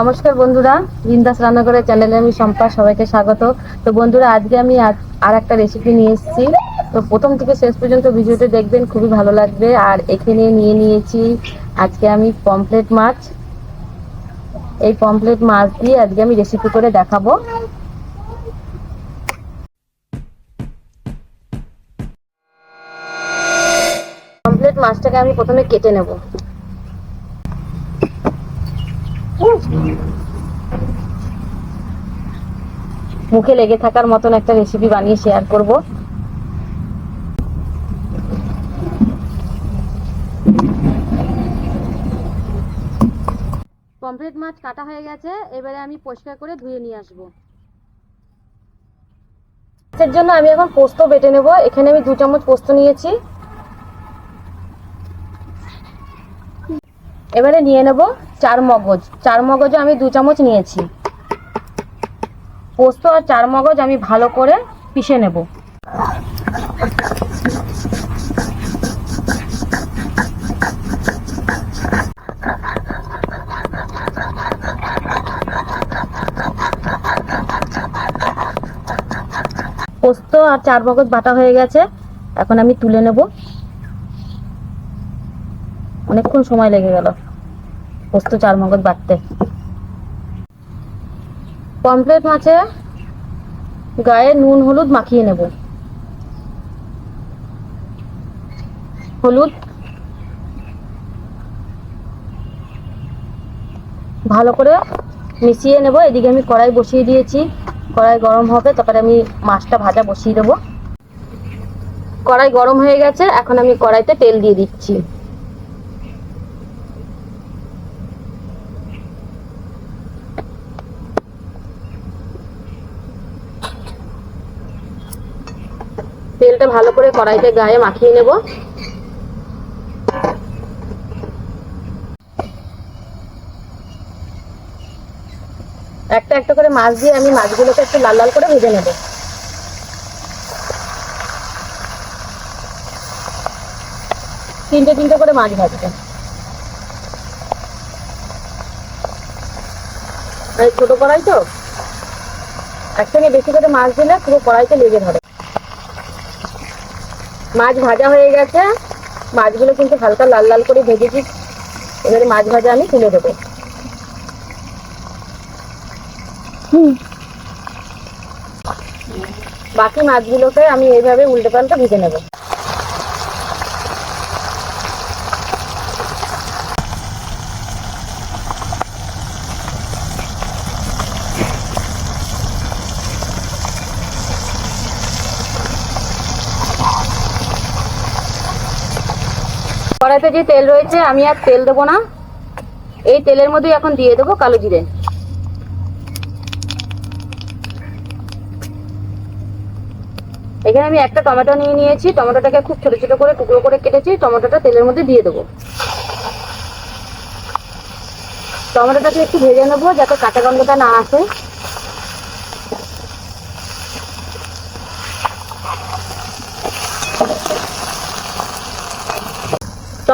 নমস্কার বন্ধুরা, বিন্দাস রান্নাঘরের চ্যানেলে আমি সম্পা সবাইকে স্বাগত। তো বন্ধুরা, আজকে আমি আর একটা রেসিপি নিয়ে এসেছি। তো প্রথম থেকে শেষ পর্যন্ত ভিডিওতে দেখবেন, খুবই ভালো লাগবে। আর এখানে নিয়ে নিয়েছি আজকে আমি পমফ্লেট মাছ। এই পমফ্লেট মাছ দিয়ে আজকে আমি রেসিপি করে দেখাবো। পমফ্লেট মাছটাকে আমি প্রথমে কেটে নেব। মুখে লেগে থাকার মতন একটা রেসিপি বানিয়ে শেয়ার করব। পমফ্রেট মাছ কাটা হয়ে গেছে এবারে আমি পরিষ্কার করে ধুয়ে নিয়ে আসব। এর জন্য আমি এখন পোস্ত বেটে নেব। এখানে আমি দু চামচ পোস্ত নিয়েছি। এবারে নিয়ে নেব চার মগজ। চার মগজও আমি দু চামচ নিয়েছি। পোস্ত আর চার মগজ আমি ভালো করে পিষে নেব। পোস্ত আর চার মগজ বাটা হয়ে গেছে। এখন আমি তুলে নেব। অনেকক্ষণ সময় লেগে গেল। পোস্ত চার মগজ বাটতে পমফ্লেট মাছে গায়ে নুন, হলুদ মাখিয়ে নেব। হলুদ ভালো করে মিশিয়ে নেব। এদিকে আমি কড়াই বসিয়ে দিয়েছি। কড়াই গরম হবে তারপরে আমি মাছটা ভাজা বসিয়ে দেবো। কড়াই গরম হয়ে গেছে, এখন আমি কড়াইতে তেল দিয়ে দিচ্ছি। তেলটা ভালো করে কড়াইতে গায়ে মাখিয়ে নেব। একটা একটা করে মাছ দিয়ে আমি মাছগুলোকে একটু লাল লাল করে ভেজে নেব। তিনটে তিনটে করে মাছ ভাজবে। আর কড়াই তো? একসঙ্গে বেশি করে মাছ দিলে পুরো কড়াইতে লেগে ধরে। মাছ ভাজা হয়ে গেছে। মাছগুলো কিন্তু হালকা লাল লাল করে ভেজেছি এবারে মাছ ভাজা আমি তুলে দেবো। বাকি মাছগুলোকে আমি এইভাবে উল্টে পাল্টা ভেজে নেব। কড়াইতে যে তেল রয়েছে, আমি আর তেল দেবো না। এই তেলের মধ্যে এখন দিয়ে দেবো কালো জিরে। এখানে আমি একটা টমেটো নিয়ে নিয়েছি। টমেটোটাকে খুব ছোট ছোট করে, টুকরো করে কেটেছি। টমেটোটা তেলের মধ্যে দিয়ে দেবো। টমেটোটাকে একটু ভেজে নেব, যাতে কাঁচা গন্ধটা না আসে।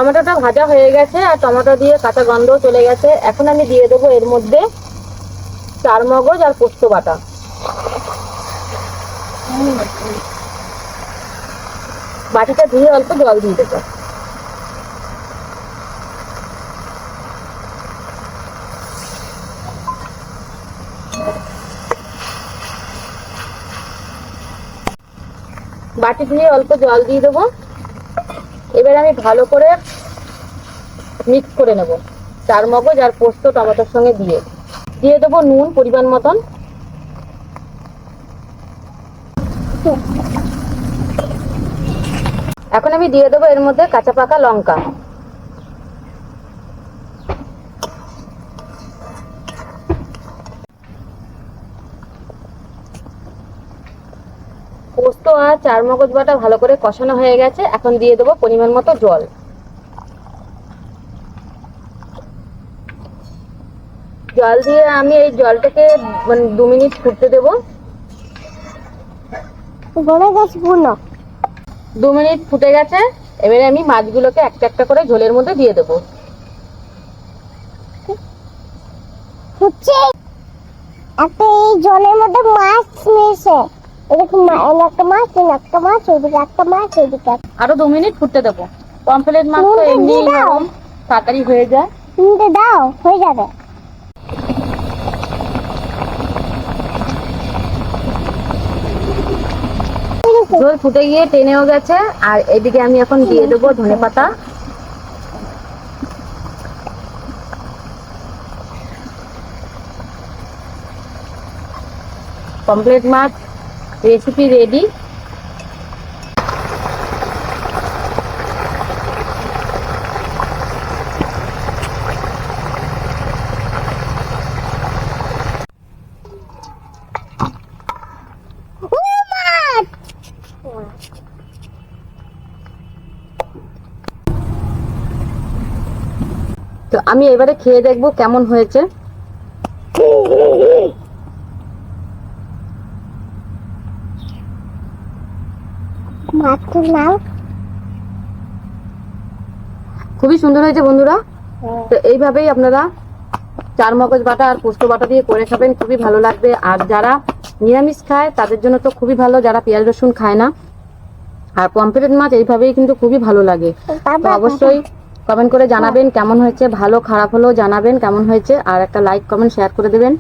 টমেটোটা ভাজা হয়ে গেছে আর টমেটো দিয়ে কাঁচা গন্ধও চলে গেছে। এখন আমি দিয়ে দেবো এর মধ্যে চার মগজ আর পোস্ত বাটা। বাটিটা ধুয়ে অল্প জল দিয়ে দেবো। বাটি ধুয়ে অল্প জল দিয়ে দেবো। এবার আমি ভালো করে মিক্স করে নেব। চার মগজ আর পোস্ত টমেটোর সঙ্গে দিয়ে। দিয়ে দেবো নুন পরিমাণ মতন। এখন আমি দিয়ে দেবো এর মধ্যে কাঁচা পাকা লঙ্কা। পোস্ত আর চার মগজ বাটা ভালো করে কষানো হয়ে গেছে। এখন দিয়ে দেবো পরিমাণ মতো জল। জল দিয়ে আমি এই জলটাকে মানে দু মিনিট ফুটতে দেবো। দু মিনিট ফুটে গেছে। এবারে আমি মাছগুলোকে একটা একটা করে ঝোলের মধ্যে দিয়ে দেবো। হচ্ছে একটা এই জলের মধ্যে মাছ নিয়েছে এরকম একটা মাছ একটা মাছ ওইদিকে একটা মাছ ওইদিকে আরও দু মিনিট ফুটতে দেবো। পমফ্রেট মাছ তো এমনি নরম তাড়াতাড়ি হয়ে যায়। তিনটে দাও হয়ে যাবে। ঝোল ফুটে গিয়ে টেনেও গেছে আর এদিকে আমি এখন দিয়ে দেবো ধনে পাতা। কমপ্লিট মাছ রেসিপি রেডি তো আমি এবারে খেয়ে দেখব কেমন হয়েছে। খুবই সুন্দর হয়েছে বন্ধুরা। তো এইভাবেই আপনারা চার মগজ বাটা আর পোস্ত বাটা দিয়ে করে খাবেন খুবই ভালো লাগবে। আর যারা নিরামিষ খায় তাদের জন্য তো খুবই ভালো যারা পেঁয়াজ রসুন খায় না। আর পম্পলেট মাছ এইভাবেই কিন্তু খুবই ভালো লাগে। তো অবশ্যই কমেন্ট করে জানাবেন কেমন হয়েছে? ভালো খারাপ হলেও জানাবেন কেমন হয়েছে? আর একটা লাইক কমেন্ট শেয়ার করে দেবেন।